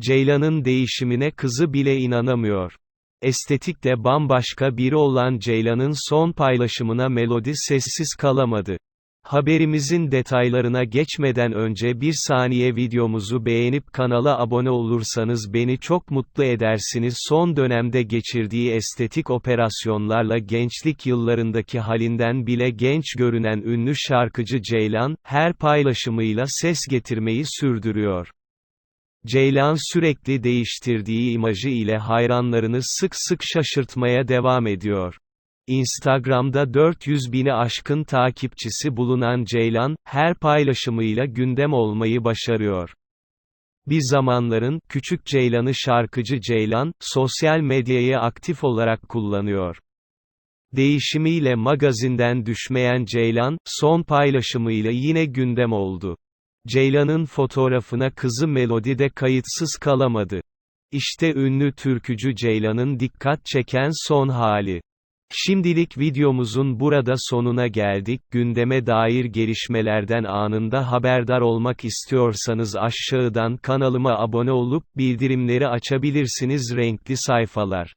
Ceylan'ın değişimine kızı bile inanamıyor. Estetikte bambaşka biri olan Ceylan'ın son paylaşımına Melody sessiz kalamadı. Haberimizin detaylarına geçmeden önce bir saniye videomuzu beğenip kanala abone olursanız beni çok mutlu edersiniz. Son dönemde geçirdiği estetik operasyonlarla gençlik yıllarındaki halinden bile genç görünen ünlü şarkıcı Ceylan, her paylaşımıyla ses getirmeyi sürdürüyor. Ceylan sürekli değiştirdiği imajı ile hayranlarını sık sık şaşırtmaya devam ediyor. Instagram'da 400 bini aşkın takipçisi bulunan Ceylan, her paylaşımıyla gündem olmayı başarıyor. Bir zamanların, küçük Ceylan'ı şarkıcı Ceylan, sosyal medyayı aktif olarak kullanıyor. Değişimiyle magazinden düşmeyen Ceylan, son paylaşımıyla yine gündem oldu. Ceylan'ın fotoğrafına kızı Melody de kayıtsız kalamadı. İşte ünlü türkücü Ceylan'ın dikkat çeken son hali. Şimdilik videomuzun burada sonuna geldik. Gündeme dair gelişmelerden anında haberdar olmak istiyorsanız aşağıdan kanalıma abone olup bildirimleri açabilirsiniz renkli sayfalar.